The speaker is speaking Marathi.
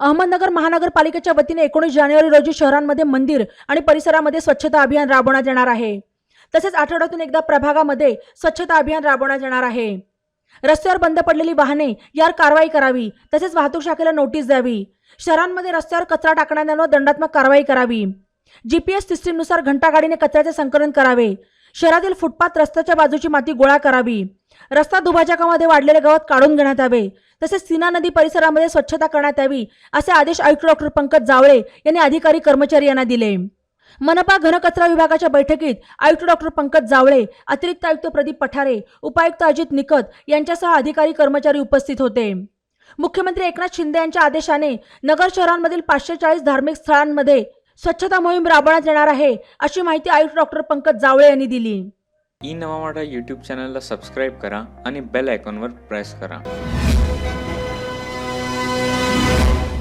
अहमदनगर महानगरपालिकेच्या वतीने एकोणीस जानेवारी रोजी शहरांमध्ये मंदिर आणि परिसरामध्ये स्वच्छता अभियान राबवण्यात येणार आहे. तसेच आठवड्यातून एकदा प्रभागामध्ये स्वच्छता अभियान राबवण्यात येणार आहे. रस्त्यावर बंद पडलेली वाहने यावर कारवाई करावी. तसेच वाहतूक शाखेला नोटीस द्यावी. शहरांमध्ये रस्त्यावर कचरा टाकणाऱ्यांवर दंडात्मक कारवाई करावी. जीपीएस सिस्टीमनुसार घंटागाडीने कचऱ्याचे संकलन करावे. शहरातील फुटपाथ रस्त्याच्या बाजूची माती गोळा करावी. रस्ता दुभाजकामध्ये वाढलेले गवत काढून घेण्यात यावे. तसेच सीना नदी परिसरामध्ये स्वच्छता करण्यात यावी असे आदेश आयुक्त डॉक्टर पंकज जावळे यांनी अधिकारी कर्मचारी यांना दिले. मनपा घनकचरा विभागाच्या बैठकीत आयुक्त डॉक्टर पंकज जावळे अतिरिक्त आयुक्त प्रदीप पठारे उपायुक्त अजित निकत यांच्यासह अधिकारी कर्मचारी उपस्थित होते. मुख्यमंत्री एकनाथ शिंदे यांच्या आदेशाने नगर शहरांमधील पाचशे चाळीस धार्मिक स्थळांमध्ये स्वच्छता मोहीम राबवण्यात येणार आहे अशी माहिती आयुक्त डॉक्टर पंकज जावळे यांनी दिली. ई नवा यूट्यूब चॅनलला सबस्क्राईब करा आणि बेल आयकॉनवर प्रेस करा.